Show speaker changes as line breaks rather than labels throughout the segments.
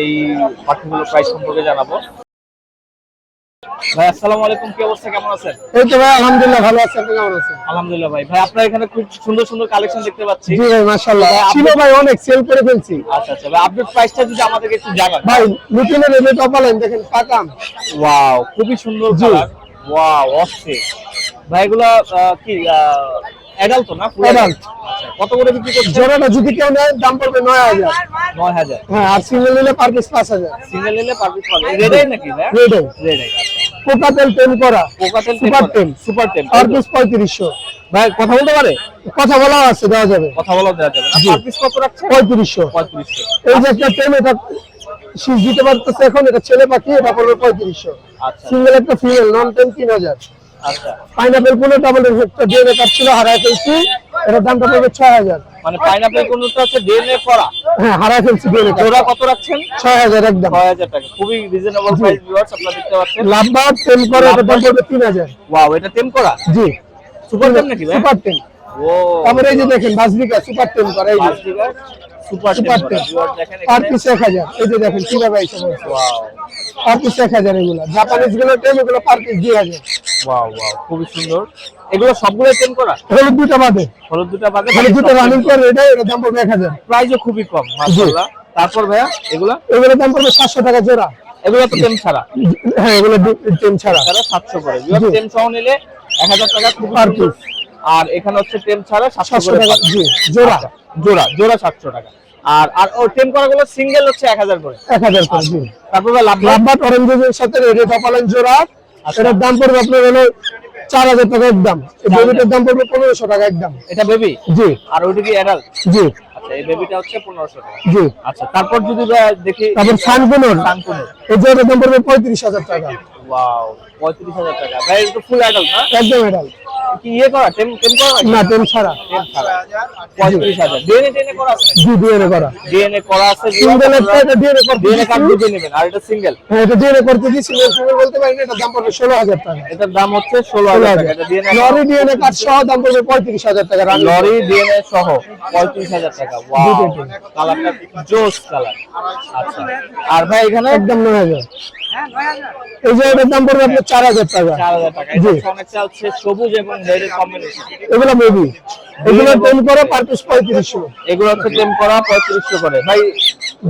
এই পাখিগুলোর প্রাইস সম্পর্কে জানাব। ভাই আসসালামু আলাইকুম কি অবস্থা? কেমন আছেন?
এই তো ভাই আলহামদুলিল্লাহ ভালো আছি। আপনি কেমন আছেন?
আলহামদুলিল্লাহ ভাই। ভাই আপনার এখানে খুব সুন্দর সুন্দর কালেকশন দেখতে পাচ্ছি।
জি ভাই মাশাআল্লাহ। ছিল ভাই অনেক সেল করে ফেলছি।
আচ্ছা আচ্ছা। ভাই আপডেট প্রাইসটা যদি আমাদেরকে একটু জানান।
ভাই লুটিনের রেট অপালেন দেখেন পাকাম।
ওয়াও খুবই সুন্দর। কালার ওয়াও অস্থির ভাই এগুলা কি অ্যাডাল্ট তো না?
Adult।
আচ্ছা, কত করে বিক্রি করছে
জোড়াটা যদি কেউ নেয় দাম পড়বে নয় হাজার।
নয় হাজার।
হ্যাঁ আর সিঙ্গেল নিলে পার পিস পাঁচ হাজার।
সিঙ্গেল নিলে পার পিস পাবে রেড আই নাকি ভাই?
Red
red eye
cocktail ten করা।
Cocktail
super ten
super ten
per piece পঁয়ত্রিশশো।
ভাই কথা বলতে পারে?
কথা বলা আছে দেওয়া যাবে।
কথা বলা দেওয়া যাবে না। পার পিস কত রাখছে
পঁয়ত্রিশশো।
পঁয়ত্রিশশো।
এই যে একটা টেন এটা শীষ দিতে পারতেছে এখন এটা ছেলে পাখি এটা পড়বে পঁয়ত্রিশশো।
আচ্ছা।
সিঙ্গেল একটা ফিমেল নন টেন তিন হাজার।
আচ্ছা
পাইনাপেল ডিএনএ কার্ড ছিল হারায় ফেলছি এটার দামটা পড়বে ছয় হাজার।
মানে পাইনাপেল কোনটা হচ্ছে ডিএনএ করা
হ্যাঁ হারায় ফেলছি ডিএনএ
জোড়া কত রাখছেন?
ছয় হাজার একদম।
ছয় হাজার টাকা। খুবই রিজনেবল প্রাইস ভিউয়ার্স আপনারা দেখতে পাচ্ছেন।
টেন করে এটার দাম পড়বে তিন হাজার।
ওয়াও এটা টেম করা?
জি।
সুপার টেম নাকি ভাই?
সুপার টেন
ও।
তারপরে এই যে দেখেন বাসবিকা সুপার টেন করে এই যে।
সুপার
সুপার
টেম
পিস এক হাজার। এই যে দেখেন কীভাবে এসে বলছে
ওয়াও
পিস এক হাজার এগুলো। জাপানিজগুলো টেন এগুলো পার পিস দুই হাজার।
ওয়াও ওয়াও খুবই সুন্দর। এগুলো সবগুলো করা?
হলুদ দুটা বাদে।
হলুদ দুটা বাদে?
হলুদ দুটো রানিং করে এটা এটার দাম পড়বে এক হাজার।
প্রাইসও খুবই কম মাশাআল্লাহ। তারপর ভাইয়া এগুলা?
এগুলোর দাম পড়বে সাতশো টাকা জোড়া।
এগুলো তো টেম ছাড়া।
হ্যাঁ এগুলো ছাড়া।
ছাড়া করে। সহ নিলে টাকা খুব। আর এখানে হচ্ছে ছাড়া সাতশো
সাতশো
করে
টাকা
পাচ্ছেন।
জি জোড়া।
আচ্ছা, জোড়া জোড়া সাতশো টাকা। আর আর ও টেম করা গুলো সিঙ্গেল হচ্ছে এক হাজার করে।
এক হাজার করে জি।
তারপর লাভ লাভ
অরেঞ্জের সাথে রেড জোড়া। এটার দাম পড়বে আপনার হলো চার হাজার টাকা একদম। বেবিটার দাম পড়বে পনেরোশো টাকা একদম।
এটা বেবি
জি।
আর ওইটা কি অ্যাডাল্ট
জি।
আচ্ছা এই বেবিটা হচ্ছে পনেরোশো টাকা।
জি।
আচ্ছা তারপর যদি দেখি
তারপর সানকুনোর
সানকুনো
এই জোড়াটার দাম পড়বে পঁয়ত্রিশ হাজার টাকা।
ওয়াও পঁয়ত্রিশ হাজার টাকা। ভাই এটা তো ফুল অ্যাডাল্ট না?
একদম এটাল
কি ইয়ে করা টেম টেম করা
না টেন ছাড়া
টেম ছাড়া ডিএনএ টেনে করা আছে
জি ডিএনএ করা
ডিএনএ করা আছে
সিঙ্গেল একটা এটা ডিএনএ করতে
ডিএনএ কার্ড। বুঝে নেবেন আর এটা সিঙ্গেল
হ্যাঁ এটা ডিএনএ করতে দিই সিঙ্গেল সিঙ্গেল বলতে পারি না এটার দাম পড়বে ষোলো হাজার টাকা
এটার দাম হচ্ছে ষোলো
ষোলো
হাজার
হাজার
টাকা এটা ডিএনএ
লরি ডিএনএ কার্ড সহ দাম পড়বে পঁয়ত্রিশ হাজার টাকা
লরি ডিএনএ সহ পঁয়ত্রিশ হাজার টাকা ওয়াও কালারটা জোস কালার আচ্ছা আর ভাই এখানে
একদম নয় হাজার এই যে এটার দাম পড়বে আপনার চার হাজার টাকা
চার হাজার টাকা এটা হচ্ছে সবুজ এবং
এগুলো মেবি এগুলো টেন করে পার পিস পঁয়ত্রিশশো।
এগুলো হচ্ছে টেম করা ভাই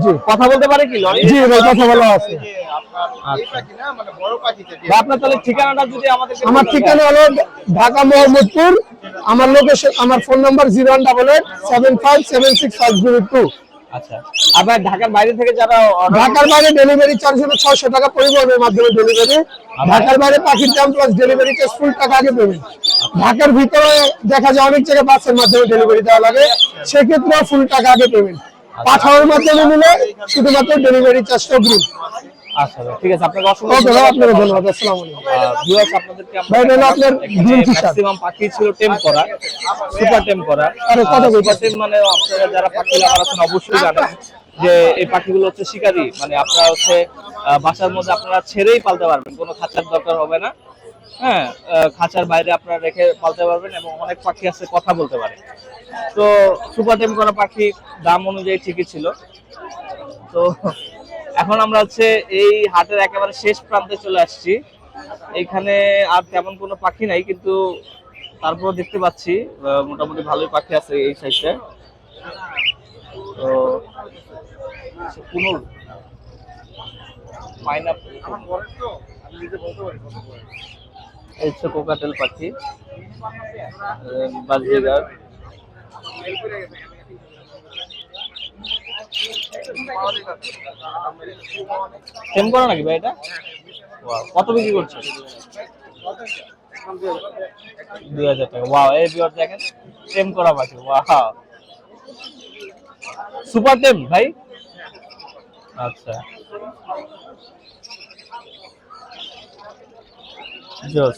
জি।
কথা বলতে পারে কি
জি ভাই কথা বলা আছে।
আচ্ছা আপনার তাহলে ঠিকানাটা যদি আমাদের
আমার ঠিকানা হলো ঢাকা মোহাম্মদপুর। আমার লোকেশন আমার phone number zero one double eight seven five seven six five zero two
আচ্ছা। আর ঢাকার বাইরে থেকে যারা
ঢাকার বাইরে ডেলিভারি চার্জ হলো ছয়শো টাকা পরিবহনের মাধ্যমে ডেলিভারি ঢাকার বাইরে পাখির দাম প্লাস ডেলিভারি চার্জ ফুল টাকা আগে পেমেন্ট ঢাকার ভিতরে দেখা যায় অনেক জায়গায় বাসের মাধ্যমে ডেলিভারি দেওয়া লাগে। সেক্ষেত্রে ফুল টাকা আগে পেমেন্ট পাঠানোর মাধ্যমে নিলে শুধুমাত্র ডেলিভারি চার্জটা অগ্রিম
আচ্ছা ঠিক আছে আপনাকে অসংখ্য
ওকে ভাই
ধন্যবাদ।
আপনাকে ধন্যবাদ আসসালামু আলাইকুম।
আপনাদেরকে
ভাই, এটা আপনার
এখানে
green
পাখি ছিল টেম করা সুপার টেম করা
আরে কত
সুপার টেম মানে আপনারা যারা পাখি লাভার আছেন অবশ্যই জানেন যে এই পাখিগুলো হচ্ছে শিকারী। মানে আপনারা হচ্ছে বাসার মধ্যে আপনারা ছেড়েই পালতে পারবেন কোনো খাঁচার দরকার হবে না। হ্যাঁ খাঁচার বাইরে আপনারা রেখে পালতে পারবেন এবং অনেক পাখি আছে, কথা বলতে পারে। তো সুপার টেম করা পাখি দাম অনুযায়ী ঠিকই ছিল। তো এখন আমরা হচ্ছে এই হাটের একেবারে শেষ প্রান্তে চলে আসছি। এখানে আর তেমন কোনো পাখি নাই, কিন্তু তারপর দেখতে পাচ্ছি মোটামুটি ভালোই পাখি আছে এই সাইডে তো কুনুর। পাইনাপল। এই হচ্ছে কোকাটেল পাখি বাজরিগার সেম করো নাকি ভাই এটা? কত বিক্রি করছ দুই হাজার টাকা। ওয়াও এই বিয়ার দেখেন টেম করা পাখি ওয়াও সুপার টেম ভাই? আচ্ছা। জোস